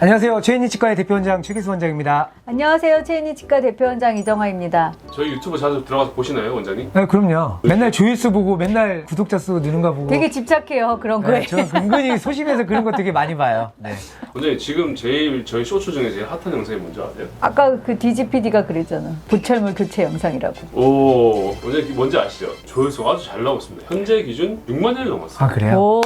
안녕하세요. 최인희 치과의 대표원장 최기수 원장입니다. 안녕하세요. 체인이 치과 대표원장 이정화입니다. 저희 유튜브 자주 들어가서 보시나요, 원장님? 네, 그럼요. 맨날 조회수 보고 맨날 구독자 수 느는 거 보고. 되게 집착해요. 그런 거에. 네, 저는 은근히 소심해서 그런 거 되게 많이 봐요. 네. 원장님 지금 제일 저희 쇼츠 중에 제일 핫한 영상이 뭔지 아세요? 아까 그 DGPD가 그랬잖아. 보철물 교체 영상이라고. 오, 원장님 뭔지 아시죠? 조회수가 아주 잘 나오고 있습니다. 현재 기준 6만 회를 넘었어요. 아, 그래요? 오,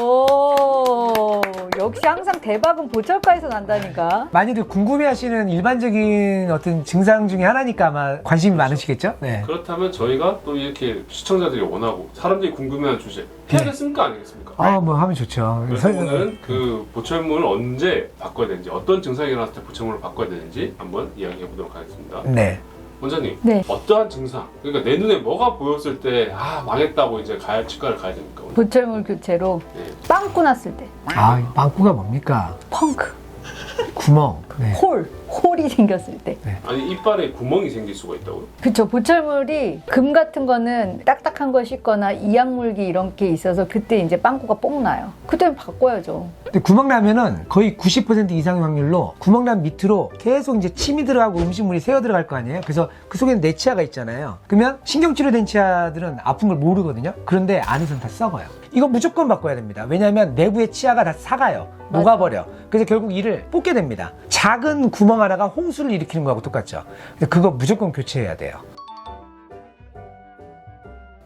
역시 항상 대박은 보철과에서 난다니까. 많이들 궁금해 하시는 일반적인 어떤 증상 중에 하나니까 아마 관심이 많으시겠죠? 네. 그렇다면 저희가 또 이렇게 시청자들이 원하고 사람들이 궁금해하는 주제 해야겠습니까? 아니겠습니까? 아, 뭐 하면 좋죠. 그래서 설- 오늘은 그 보철물을 언제 바꿔야 되는지 어떤 증상이 일어났을 때 보철물을 바꿔야 되는지 한번 이야기해 보도록 하겠습니다. 네. 원장님, 네. 어떠한 증상? 그러니까 내 눈에 뭐가 보였을 때 아 망했다고 이제 가야 치과를 가야 됩니까? 오늘? 보철물 교체로 네. 빵꾸 났을 때. 아, 이 빵꾸가 뭡니까? 펑크. 구멍. 네. 홀. 홀이 생겼을 때. 아니 이빨에 구멍이 생길 수가 있다고요? 그쵸. 보철물이 금 같은 거는 딱딱한 거 씻거나 이약물기 이런 게 있어서 그때 이제 빵꾸가 뽕 나요. 그때 바꿔야죠. 근데 구멍 나면은 거의 90% 이상의 확률로 구멍 난 밑으로 계속 이제 침이 들어가고 음식물이 새어 들어갈 거 아니에요? 그래서 그 속에는 내 치아가 있잖아요. 그러면 신경치료된 치아들은 아픈 걸 모르거든요. 그런데 안에서는 다 썩어요. 이거 무조건 바꿔야 됩니다. 왜냐하면 내부의 치아가 다 사가요. 맞아. 녹아버려. 그래서 결국 이를 뽑게 됩니다. 작은 구멍 하나가 홍수를 일으키는 거하고 똑같죠. 그거 무조건 교체해야 돼요.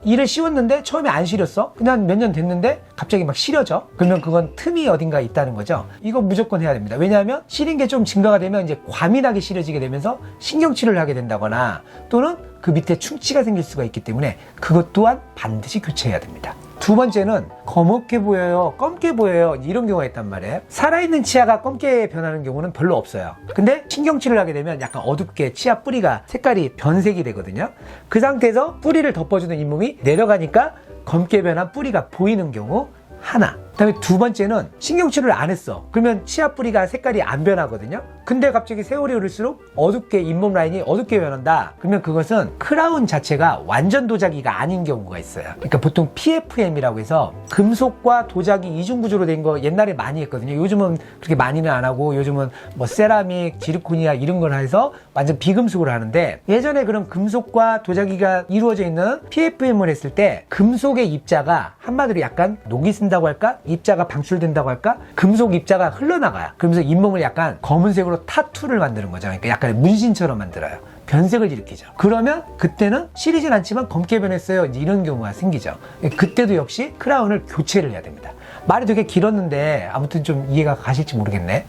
이를 씌웠는데 처음에 안 시렸어? 그냥 몇 년 됐는데 갑자기 막 시려져? 그러면 그건 틈이 어딘가 있다는 거죠. 이거 무조건 해야 됩니다. 왜냐하면 시린 게 좀 증가가 되면 이제 과민하게 시려지게 되면서 신경치료를 하게 된다거나 또는 그 밑에 충치가 생길 수가 있기 때문에 그것 또한 반드시 교체해야 됩니다. 두 번째는 검게 보여요, 검게 보여요 이런 경우가 있단 말이에요. 살아있는 치아가 검게 변하는 경우는 별로 없어요. 근데 신경치료를 하게 되면 약간 어둡게 치아 뿌리가 색깔이 변색이 되거든요. 그 상태에서 뿌리를 덮어주는 잇몸이 내려가니까 검게 변한 뿌리가 보이는 경우 하나. 그다음에 두 번째는 신경치료를 안 했어. 그러면 치아 뿌리가 색깔이 안 변하거든요. 근데 갑자기 세월이 흐를수록 어둡게 잇몸 라인이 어둡게 변한다. 그러면 그것은 크라운 자체가 완전 도자기가 아닌 경우가 있어요. 그러니까 보통 PFM이라고 해서 금속과 도자기 이중 구조로 된 거 옛날에 많이 했거든요. 요즘은 그렇게 많이는 안 하고 요즘은 뭐 세라믹, 지르코니아 이런 걸 해서 완전 비금속으로 하는데 예전에 그런 금속과 도자기가 이루어져 있는 PFM을 했을 때 금속의 입자가 한마디로 약간 녹이 쓴다고 할까? 입자가 방출된다고 할까? 금속 입자가 흘러나가요. 그러면서 잇몸을 약간 검은색으로 타투를 만드는 거죠. 그러니까 약간 문신처럼 만들어요. 변색을 일으키죠. 그러면 그때는 시리진 않지만 검게 변했어요. 이제 이런 경우가 생기죠. 그때도 역시 크라운을 교체를 해야 됩니다. 말이 되게 길었는데 아무튼 좀 이해가 가실지 모르겠네.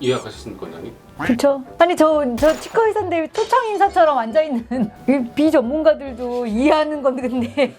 이해가 가셨습니까, 원장님? 그쵸? 아니, 저, 저 치과 의사인데 초청 인사처럼 앉아있는 이 비전문가들도 이해하는 건데, 근데.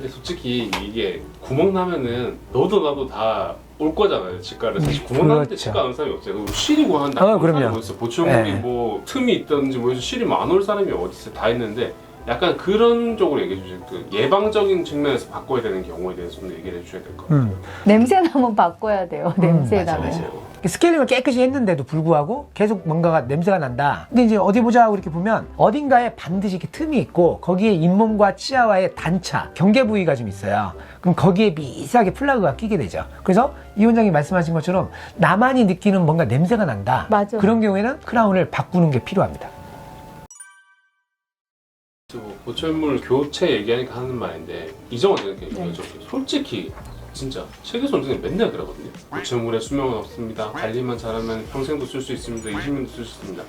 근데 솔직히 이게 구멍 나면은 너도 나도 다 올 거잖아요 치과를 사실 구멍 나는데 그렇죠. 치과 안 사람이 없어요 그리고 시리고 한다 어, 그럼요. 보충물이 네. 뭐 틈이 있든지 뭐 해서 시리면 안 올 사람이 어디 있어 다 있는데 약간 그런 쪽으로 얘기해 주세요 그 예방적인 측면에서 바꿔야 되는 경우에 대해서 좀 얘기를 해주셔야 될 것 같아요 음. 냄새 나면 바꿔야 돼요. 냄새 맞아, 나면. 맞아요. 스케일링을 깨끗이 했는데도 불구하고 계속 뭔가가 냄새가 난다. 근데 이제 어디 보자 하고 이렇게 보면 어딘가에 반드시 이렇게 틈이 있고 거기에 잇몸과 치아와의 단차, 경계 부위가 좀 있어요. 그럼 거기에 미세하게 플라그가 끼게 되죠. 그래서 이 원장이 말씀하신 것처럼 나만이 느끼는 뭔가 냄새가 난다. 맞아. 그런 경우에는 크라운을 바꾸는 게 필요합니다. 뭐 보철물 교체 얘기하니까 하는 말인데 이정원 선생님께 네. 솔직히 진짜. 최규선 선생님 맨날 그러거든요. 보철물의 수명은 없습니다. 관리만 잘하면 평생도 쓸 수 있습니다. 20년도 쓸 수 있습니다.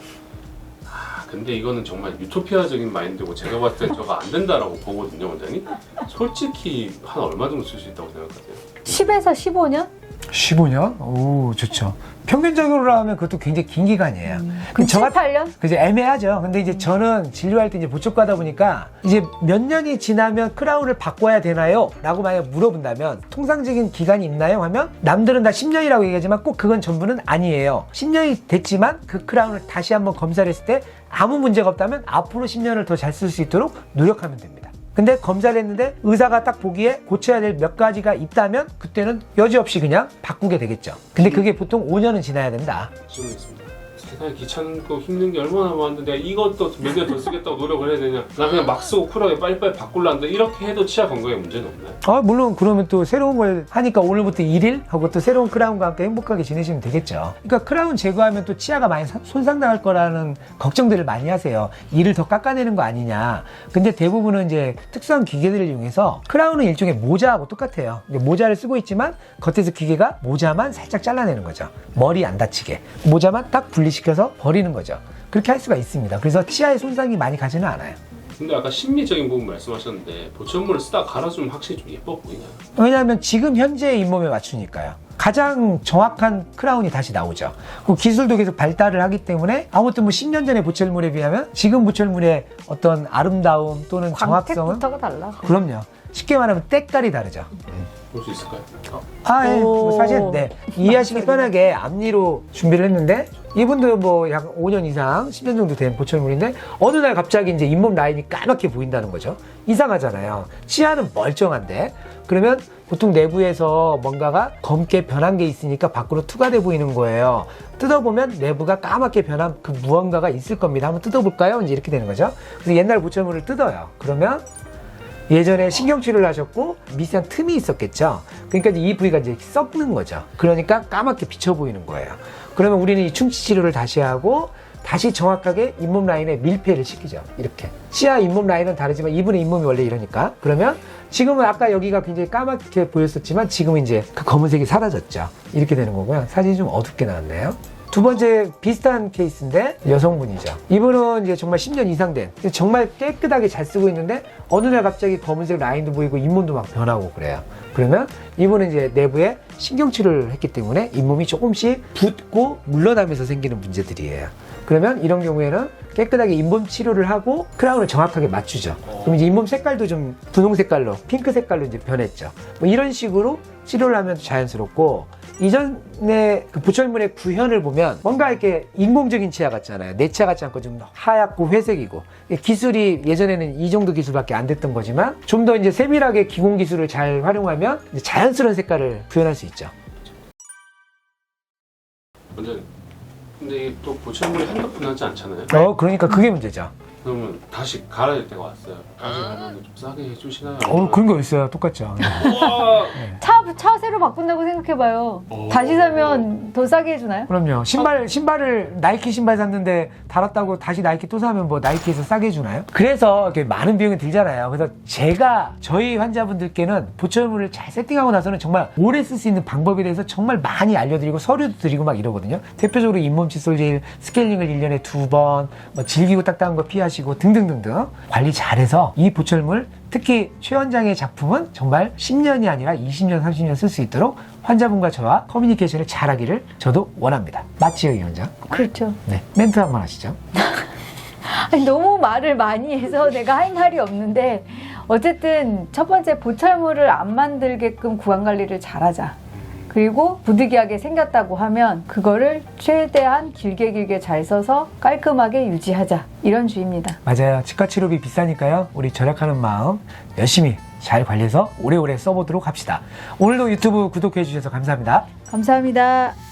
아 근데 이거는 정말 유토피아적인 마인드고 제가 봤을 때 저거 안 된다라고 보거든요 원장님. 솔직히 한 얼마 정도 쓸 수 있다고 생각하세요? 10에서 15년? 15년? 오, 좋죠. 평균적으로 하면 그것도 굉장히 긴 기간이에요. 그럼 저 7, 같- 8년? 그죠 애매하죠. 근데 이제 저는 진료할 때 이제 보초과다 보니까 이제 몇 년이 지나면 크라운을 바꿔야 되나요? 라고 만약 물어본다면 통상적인 기간이 있나요? 하면 남들은 다 10년이라고 얘기하지만 꼭 그건 전부는 아니에요. 10년이 됐지만 그 크라운을 다시 한번 검사를 했을 때 아무 문제가 없다면 앞으로 10년을 더 잘 쓸 수 있도록 노력하면 됩니다. 근데 검사를 했는데 의사가 딱 보기에 고쳐야 될 몇 가지가 있다면 그때는 여지없이 그냥 바꾸게 되겠죠. 근데 그게 보통 5년은 지나야 된다. 세상에 귀찮고 힘든 게 얼마나 많은데 내가 이것도 몇 년 더 쓰겠다고 노력을 해야 되냐 나 그냥 막 쓰고 쿨하게 빨리빨리 바꾸려는데 이렇게 해도 치아 건강에 문제는 없나요? 아, 물론 그러면 또 새로운 걸 하니까 오늘부터 1일 하고 또 새로운 크라운과 함께 행복하게 지내시면 되겠죠. 그러니까 크라운 제거하면 또 치아가 많이 사- 손상당할 거라는 걱정들을 많이 하세요. 이를 더 깎아내는 거 아니냐. 근데 대부분은 이제 특수한 기계들을 이용해서 크라운은 일종의 모자하고 똑같아요. 모자를 쓰고 있지만 겉에서 기계가 모자만 살짝 잘라내는 거죠. 머리 안 다치게. 모자만 딱 분리시켜 서 버리는 거죠. 그렇게 할 수가 있습니다. 그래서 치아에 손상이 많이 가지는 않아요. 근데 아까 심리적인 부분 말씀하셨는데 보철물을 쓰다 갈아주면 확실히 좀 예뻐 보이나요? 왜냐하면 지금 현재의 잇몸에 맞추니까요. 가장 정확한 크라운이 다시 나오죠. 그 기술도 계속 발달을 하기 때문에 아무튼 뭐 10년 전의 보철물에 비하면 지금 보철물의 어떤 아름다움 또는 정확성은 광택부터가 달라. 그럼요. 쉽게 말하면 때깔이 다르죠. 볼 수 있을까요? 어. 아, 예. 뭐 오. 사실 네. 이해하시기 편하게 앞니로 준비를 했는데 이분도 뭐 약 5년 이상, 10년 정도 된 보철물인데 어느 날 갑자기 이제 잇몸 라인이 까맣게 보인다는 거죠. 이상하잖아요. 치아는 멀쩡한데 그러면 보통 내부에서 뭔가가 검게 변한 게 있으니까 밖으로 투과돼 보이는 거예요. 뜯어보면 내부가 까맣게 변한 그 무언가가 있을 겁니다. 한번 뜯어볼까요? 이제 이렇게 되는 거죠. 그래서 옛날 보철물을 뜯어요. 그러면 예전에 신경치료를 하셨고 미세한 틈이 있었겠죠. 그러니까 이 부위가 이제 썩는 거죠. 그러니까 까맣게 비쳐 보이는 거예요. 그러면 우리는 이 충치 치료를 다시 하고 다시 정확하게 잇몸 라인에 밀폐를 시키죠. 이렇게. 치아 잇몸 라인은 다르지만 이분의 잇몸이 원래 이러니까. 그러면 지금은 아까 여기가 굉장히 까맣게 보였었지만 지금은 이제 그 검은색이 사라졌죠. 이렇게 되는 거고요. 사진이 좀 어둡게 나왔네요. 두 번째 비슷한 케이스인데 여성분이죠. 이분은 이제 정말 10년 이상 된 정말 깨끗하게 잘 쓰고 있는데 어느 날 갑자기 검은색 라인도 보이고 잇몸도 막 변하고 그래요. 그러면 이분은 이제 내부에 신경치료를 했기 때문에 잇몸이 조금씩 붓고 물러나면서 생기는 문제들이에요. 그러면 이런 경우에는 깨끗하게 잇몸 치료를 하고 크라운을 정확하게 맞추죠. 그럼 이제 잇몸 색깔도 좀 분홍 색깔로, 핑크 색깔로 이제 변했죠. 뭐 이런 식으로 치료를 하면 자연스럽고 이전에 그 보철물의 구현을 보면 뭔가 이렇게 인공적인 치아 같잖아요. 내 치아 같지 않고 좀 하얗고 회색이고 기술이 예전에는 이 정도 기술밖에 안 됐던 거지만 좀 더 이제 세밀하게 기공 기술을 잘 활용하면 자연스러운 색깔을 구현할 수 있죠. 근데 이게 또 보철물이 한두 푼 하지 않잖아요 어, 그러니까 그게 문제죠. 그러면 다시 갈아야 될 때가 왔어요 다시 가면 좀 싸게 해주시나요? 어, 그런 거 있어요. 똑같죠. 우와 차, 차 새로 바꾼다고 생각해봐요. 오. 다시 사면 더 싸게 해주나요? 그럼요. 신발, 신발을 나이키 신발 샀는데 달았다고 다시 나이키 또 사면 뭐 나이키에서 싸게 해주나요? 그래서 이렇게 많은 비용이 들잖아요. 그래서 제가 저희 환자분들께는 보철물을 잘 세팅하고 나서는 정말 오래 쓸 수 있는 방법에 대해서 정말 많이 알려드리고 서류도 드리고 막 이러거든요. 대표적으로 잇몸 칫솔 젤 스케일링을 1년에 두 번, 뭐 질기고 딱딱한 거 피 하시고 등등등등 관리 잘해서 이 보철물 특히 최 원장의 작품은 정말 10년이 아니라 20년, 30년 쓸 수 있도록 환자분과 저와 커뮤니케이션을 잘하기를 저도 원합니다. 맞지요, 이 원장? 그렇죠. 네, 멘트 한 번 하시죠. 아니, 너무 말을 많이 해서 내가 할 말이 없는데 어쨌든 첫 번째 보철물을 안 만들게끔 구강 관리를 잘하자. 그리고 부득이하게 생겼다고 하면 그거를 최대한 길게 길게 잘 써서 깔끔하게 유지하자. 이런 주의입니다. 맞아요. 치과 치료비 비싸니까요. 우리 절약하는 마음 열심히 잘 관리해서 오래오래 써보도록 합시다. 오늘도 유튜브 구독해 주셔서 감사합니다. 감사합니다.